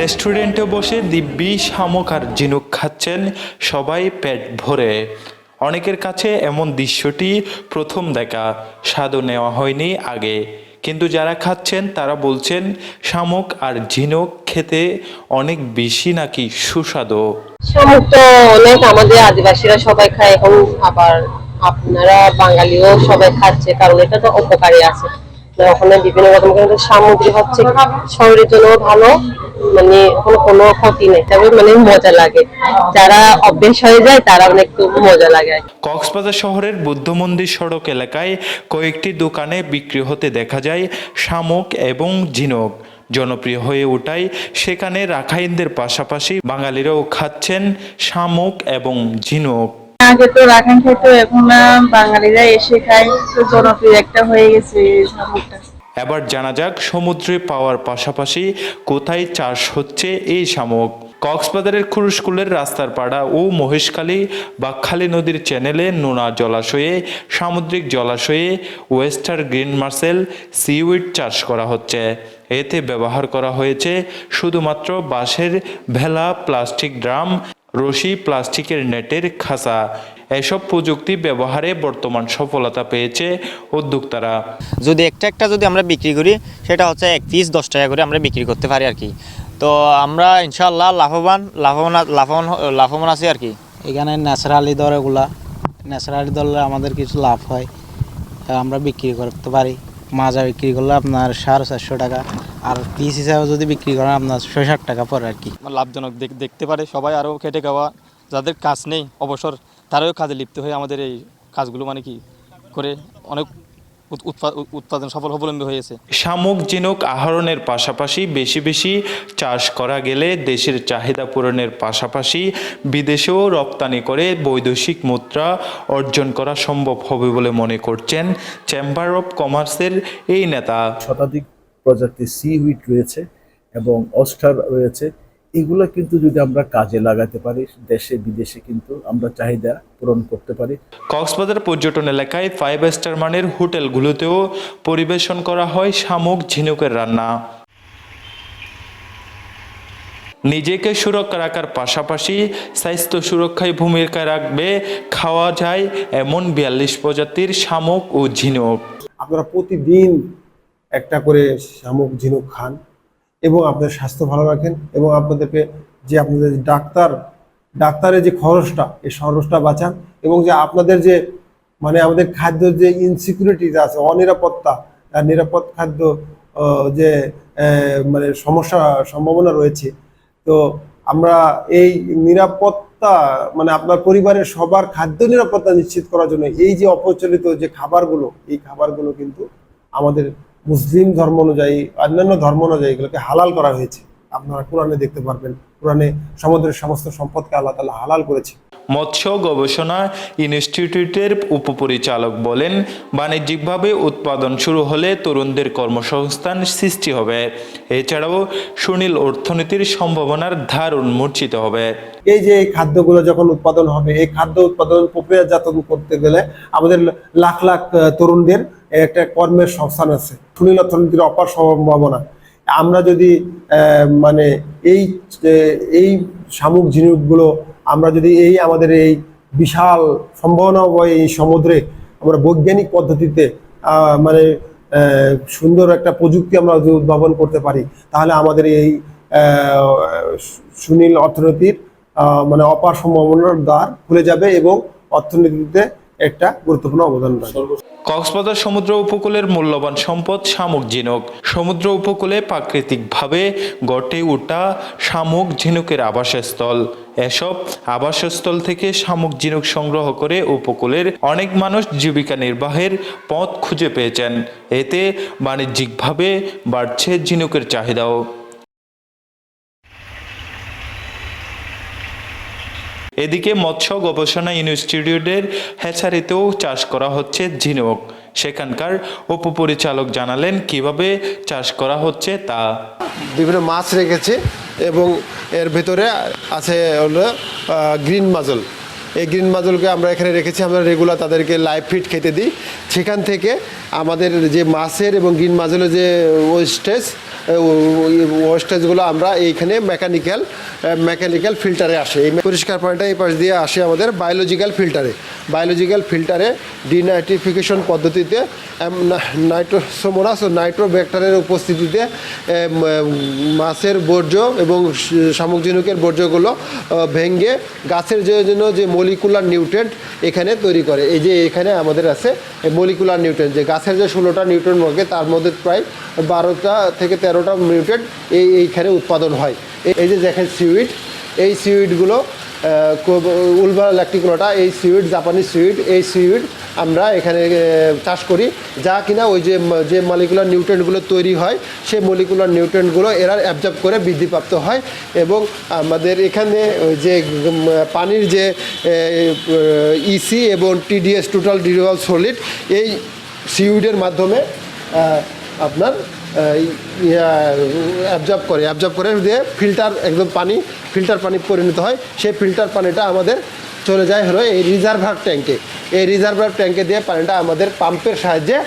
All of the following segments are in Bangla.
রেস্টুরেন্টে বসে দিব্যি শামুক আর ঝিনুক খাচ্ছেন সবাই পেট ভরে। অনেকের কাছে এমন দৃশ্যটি প্রথম দেখা, স্বাদও নেওয়া হয়নি আগে। কিন্তু যারা খাচ্ছেন, তারা বলছেন, শামুক আর ঝিনুক খেতে অনেক বেশি নাকি সুস্বাদু। শামুক তো অনেক আমাদের আদিবাসীরা সবাই খায় এখন আবার আপনারা বাঙালিও সবাই খাচ্ছে, কারণ এটা তো উপকারী আছে। ওখানে বিভিন্ন রকম হচ্ছে শরীরের জন্য ভালো মানে কোনো ক্ষতি নেই। তবে মানে মজা লাগে। যারা অভ্যেস হয়ে যায়, তারা মানে একটু মজা লাগে কক্সবাজার শহরের বুদ্ধ মন্দির সড়ক এলাকায় কয়েকটি দোকানে বিক্রি হতে দেখা যায় শামুক এবং ঝিনুক। জনপ্রিয় হয়ে ওঠায় সেখানে রাখাইনদের পাশাপাশি বাঙালিরাও খাচ্ছেন শামুক এবং ঝিনুক। আগে তো রাখান খেতো এখন বাঙালিরা এসে খায়। তো জনপ্রিয় একটা হয়ে গেছে এবার জানা যাক সমুদ্রে পাওয়ার পাশাপাশি কোথায় চাষ হচ্ছে এই শামুক। কক্সবাজারের খুরুশকুলের রাস্তার পাড়া ও মহেশখালী বাকখালী নদীর চ্যানেলে নোনা জলাশয়ে, সামুদ্রিক জলাশয়ে ওয়েস্টার গ্রিন মার্সেল সিউইড চাষ করা হচ্ছে। এতে ব্যবহার করা হয়েছে শুধুমাত্র বাঁশের ভেলা, প্লাস্টিক ড্রাম রশি প্লাস্টিকের নেটের খাঁচা এসব প্রযুক্তি ব্যবহারে বর্তমান সফলতা পেয়েছে উদ্যোক্তারা। যদি একটা একটা যদি আমরা বিক্রি করি সেটা হচ্ছে এক পিস দশ টাকা করে আমরা বিক্রি করতে পারি আর কি। তো আমরা ইনশাল্লাহ লাভবান লাভবান লাভবান লাভবান আছি আর কি। এখানে ন্যাচারালি দর এগুলা ন্যাচারালি দরে আমাদের কিছু লাভ হয় তা আমরা বিক্রি করতে পারি। মাজা বিক্রি করলে আপনার সাড়ে চারশো টাকা। আর পিস হিসাবে যদি বিক্রি করেন, আপনার ছয় ষাট টাকা পরে আর কি। লাভজনক দেখ- দেখতে পারে। সবাই আরও খেটে খাওয়া, যাদের কাজ নেই, অবসর, তারাও কাজে লিপ্ত হয়ে আমাদের এই কাজগুলো মানে কি করে অনেক উৎপাদন সফল অবলম্বী হয়েছে। শামুক ঝিনুক আহরণের পাশাপাশি বেশি বেশি চাষ করা গেলে দেশের চাহিদা পূরণের পাশাপাশি বিদেশেও রপ্তানি করে বৈদেশিক মুদ্রা অর্জন করা সম্ভব হবে বলে মনে করছেন চেম্বার অফ কমার্সের এই নেতা। শতাধিক প্রজাতির সি হুইট রয়েছে এবং অস্টার রয়েছে। এগুলো কিন্তু যদি আমরা কাজে লাগাতে পারি দেশে বিদেশে কিন্তু আমরা চাহিদা পূরণ করতে পারি। কক্সবাজার পর্যটন এলাকায় ফাইভ স্টার মানের হোটেলগুলোতেও পরিবেশন করা হয় শামুক ঝিনুকের রান্না। নিজেকে সুরক্ষা রাখার পাশাপাশি স্বাস্থ্য সুরক্ষায় ভূমিকা রাখবে খাওয়া যায় এমন বিয়াল্লিশ প্রজাতির শামুক ও ঝিনুক। আপনারা প্রতিদিন একটা করে শামুক ঝিনুক খান। এবং আপনাদের স্বাস্থ্য ভালো রাখেন এবং আপনাদেরকে যে আপনাদের ডাক্তার, ডাক্তারের যে খরচটা, এই খরচটা বাঁচান এবং যে আপনাদের যে মানে আমাদের খাদ্য যে ইনসিকিউরিটি আছে, অনিরাপত্তা নিরাপদ খাদ্য যে মানে সমস্যা, সম্ভাবনা রয়েছে, তো আমরা এই নিরাপত্তা মানে আপনার পরিবারের সবার খাদ্য নিরাপত্তা নিশ্চিত করার জন্য এই যে অপ্রচলিত যে খাবারগুলো, এই খাবারগুলো কিন্তু আমাদের মুসলিম ধর্ম অনুযায়ী অন্যান্য ধর্ম অনুযায়ী এগুলোকে হালাল করা হয়েছে। আপনারা কোরআনে দেখতে পারবেন। কোরআনে সমুদ্রের সমস্ত সম্পদকে আল্লাহ তালা হালাল করেছে মৎস্য গবেষণা ইনস্টিটিউটের উপপরিচালক বলেন বাণিজ্যিকভাবে উৎপাদন শুরু হলে তরুণদের কর্মসংস্থান সৃষ্টি হবে। এছাড়াও সুনীল অর্থনীতির সম্ভাবনার ধার উন্মোচিত হবে। এই যে এই খাদ্যগুলো যখন উৎপাদন হবে এই খাদ্য উৎপাদন প্রক্রিয়াজাতন করতে গেলে আমাদের লাখ লাখ তরুণদের একটা কর্মের সংস্থান আছে। সুনীল অর্থনীতির অপার সম্ভাবনা। আমরা যদি মানে এই এই শামুক ঝিনুকগুলো আমরা যদি এই আমাদের এই বিশাল সম্ভাবনাময় এই সমুদ্রে আমরা বৈজ্ঞানিক পদ্ধতিতে মানে সুন্দর একটা প্রযুক্তি আমরা যদি উদ্ভাবন করতে পারি, তাহলে আমাদের এই সুনীল অর্থনীতির মানে অপার সম্ভাবনার দ্বার খুলে যাবে এবং অর্থনীতিতে একটা গুরুত্বপূর্ণ অবদান রাখবে কক্সবাজার সমুদ্র উপকূলের মূল্যবান সম্পদ শামুক ঝিনুক। সমুদ্র উপকূলে প্রাকৃতিকভাবে গটে ওঠা শামুক ঝিনুকের আবাসস্থল। এসব আবাসস্থল থেকে শামুক ঝিনুক সংগ্রহ করে উপকূলের অনেক মানুষ জীবিকা নির্বাহের পথ খুঁজে পেয়েছেন। এতে বাণিজ্যিকভাবে বাড়ছে ঝিনুকের চাহিদাও। এদিকে মৎস্য গবেষণা ইনস্টিটিউটের হ্যাচারিতেও চাষ করা হচ্ছে ঝিনুক। সেখানকার উপপরিচালক জানালেন, কীভাবে চাষ করা হচ্ছে তা। বিভিন্ন মাছ রেখেছে এবং এর ভেতরে আছে হলো গ্রিন মাজল এই গ্রিন মাজলকে আমরা এখানে রেখেছি, আমরা রেগুলার তাদেরকে লাইভ ফিড খেতে দিই। সেখান থেকে আমাদের যে মাছের এবং গ্রিন মাজলের যে ওয়েস্টেজ ওয়েস্টেজগুলো আমরা এইখানে মেকানিক্যাল মেকানিক্যাল ফিল্টারে আসে। এই পরিষ্কার পানিটা এই পাশ দিয়ে আসে আমাদের বায়োলজিক্যাল ফিল্টারে বায়োলজিক্যাল ফিল্টারে ডিনাইট্রিফিকেশন পদ্ধতিতে নাইট্রোসোমোনাস ও নাইট্রোব্যাক্টারের উপস্থিতিতে মাছের বর্জ্য এবং শামুকজনকের বর্জ্যগুলো আহ, ভেঙে গাছের জন্য যে মলিকুলার নিউট্রেন্ট এখানে তৈরি করে। এই যে এখানে আমাদের আছে মলিকুলার নিউট্রেন্ট যে গাছের যে ষোলোটা নিউট্রেন্ট থাকে তার মধ্যে প্রায় বারোটা থেকে তেরোটা নিউট্রেন্ট এই এইখানে উৎপাদন হয়। এই- যে দেখেন সিউইড এই সিউইডগুলো উলভা ল্যাকটিকুলাটা, এই সিউইড জাপানি সিউইড এই সিউইড আমরা এখানে চাষ করি। যা কিনা ওই যে যে মলিকুলার নিউট্রেন্টগুলো তৈরি হয়, সেই মলিকুলার নিউট্রেন্টগুলো এরা অ্যাবজর্ব করে বৃদ্ধিপ্রাপ্ত হয় এবং আমাদের এখানে যে পানির যে ইসি এবং টিডিএস টোটাল ডিউরাল সলিড এই সিউইডের মাধ্যমে আপনার অ্যাবজর্ব করে অ্যাবজর্ব করে দিয়ে ফিল্টার একদম পানি ফিল্টার পানি পরিণত হয়। সেই ফিল্টার পানিটা আমাদের চলে যায় হলো এই রিজার্ভার ট্যাঙ্কে এই রিজার্ভার ট্যাঙ্কে দিয়ে পানিটা আমাদের পাম্পের সাহায্যে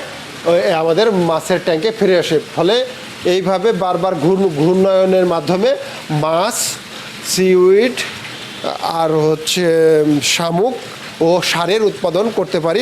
আমাদের মাছের ট্যাঙ্কে ফিরে আসে। ফলে এইভাবে বারবার ঘূর্ণ, ঘূর্ণায়নের মাধ্যমে মাছ সিউইড আর হচ্ছে, শামুক ও সারের উৎপাদন করতে পারি।